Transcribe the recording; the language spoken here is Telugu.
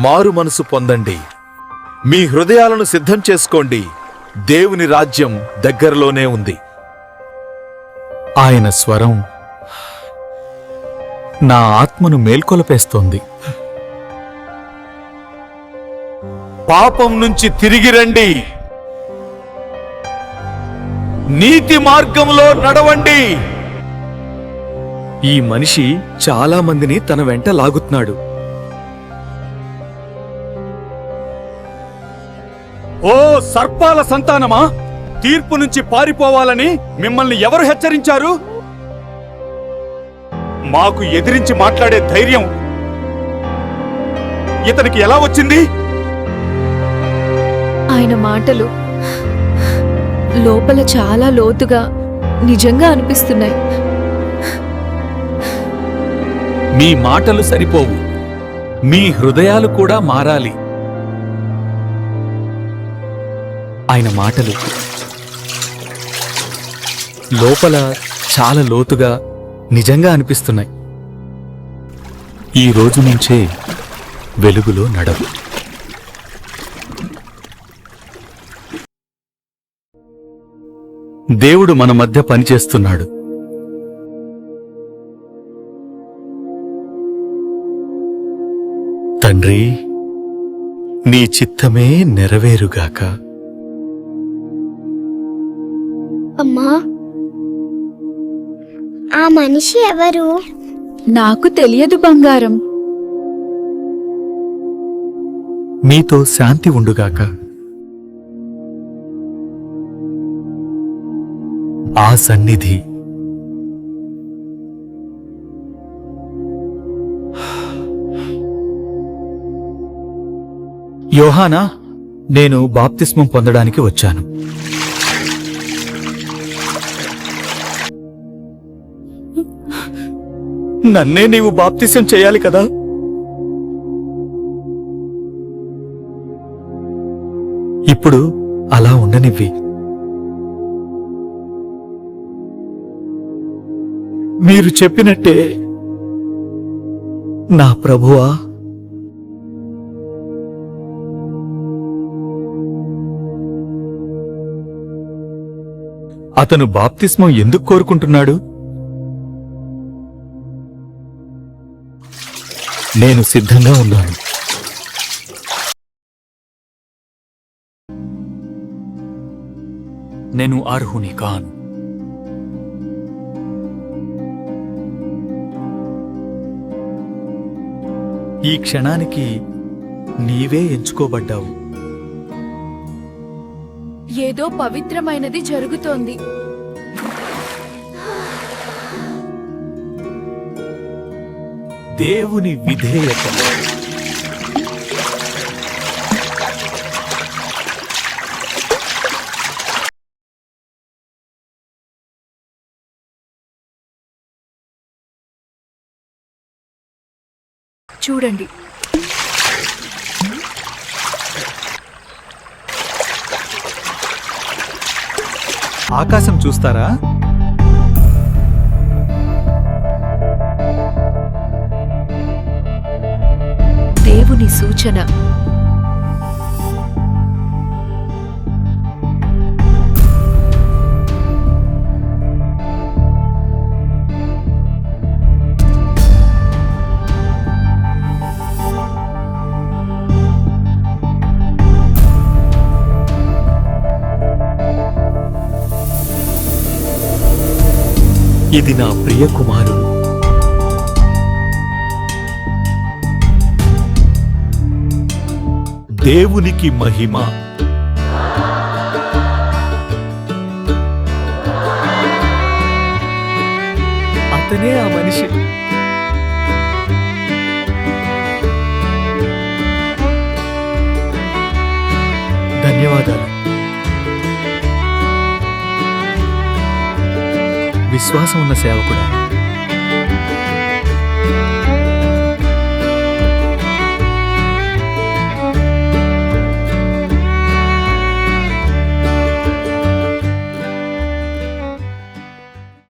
మారు మనసు పొందండి. మీ హృదయాలను సిద్ధం చేసుకోండి. దేవుని రాజ్యం దగ్గరలోనే ఉంది. ఆయన స్వరం నా ఆత్మను మేల్కొలపేస్తోంది. పాపం నుంచి తిరిగి రండి. నీతి మార్గంలో నడవండి. ఈ మనిషి చాలా మందిని తన వెంట లాగుతున్నాడు. ఓ సర్పాల సంతానమా? తీర్పు నుంచి పారిపోవాలని మిమ్మల్ని ఎవరు హెచ్చరించారు? మాకు ఎదిరించి మాట్లాడే ధైర్యం ఇతనికి ఎలా వచ్చింది? ఆయన మాటలు లోపల చాలా లోతుగా నిజంగా అనిపిస్తున్నాయి. మీ మాటలు సరిపోవు. మీ హృదయాలు కూడా మారాలి. ఆయన మాటలు. లోపల చాలా లోతుగా నిజంగా అనిపిస్తున్నాయి. ఈ రోజు నుంచే వెలుగులో నడవు. దేవుడు మన మధ్య పనిచేస్తున్నాడు. తండ్రి నీ చిత్తమే నెరవేరుగాక. అమ్మా. ఆ మనిషి ఎవరు? నాకు తెలియదు బంగారం. మీతో శాంతి ఉండుగాక. ఆ సన్నిధి. యోహానా నేను బాప్తిస్మం పొందడానికి వచ్చాను. నన్నే నీవు బాప్తిసం చేయాలి కదా? ఇప్పుడు అలా ఉండనివ్వి. మీరు చెప్పినట్టే నా ప్రభువా అతను బాప్తిస్మం ఎందుకు కోరుకుంటున్నాడు? నేను సిద్ధంగా ఉన్నాను. నేను అర్హుని కాను. ఈ క్షణానికి నీవే ఎంచుకోబడ్డావు. ఏదో పవిత్రమైనది జరుగుతోంది. దేవుని విధేయత. చూడండి. ఆకాశం చూస్తారా? సూచన. ఇది నా ప్రియ కుమారుడు. దేవునికి మహిమ. అతనే ఆ మనిషి. ధన్యవాదాలు. విశ్వాసం ఉన్న సేవకుడా.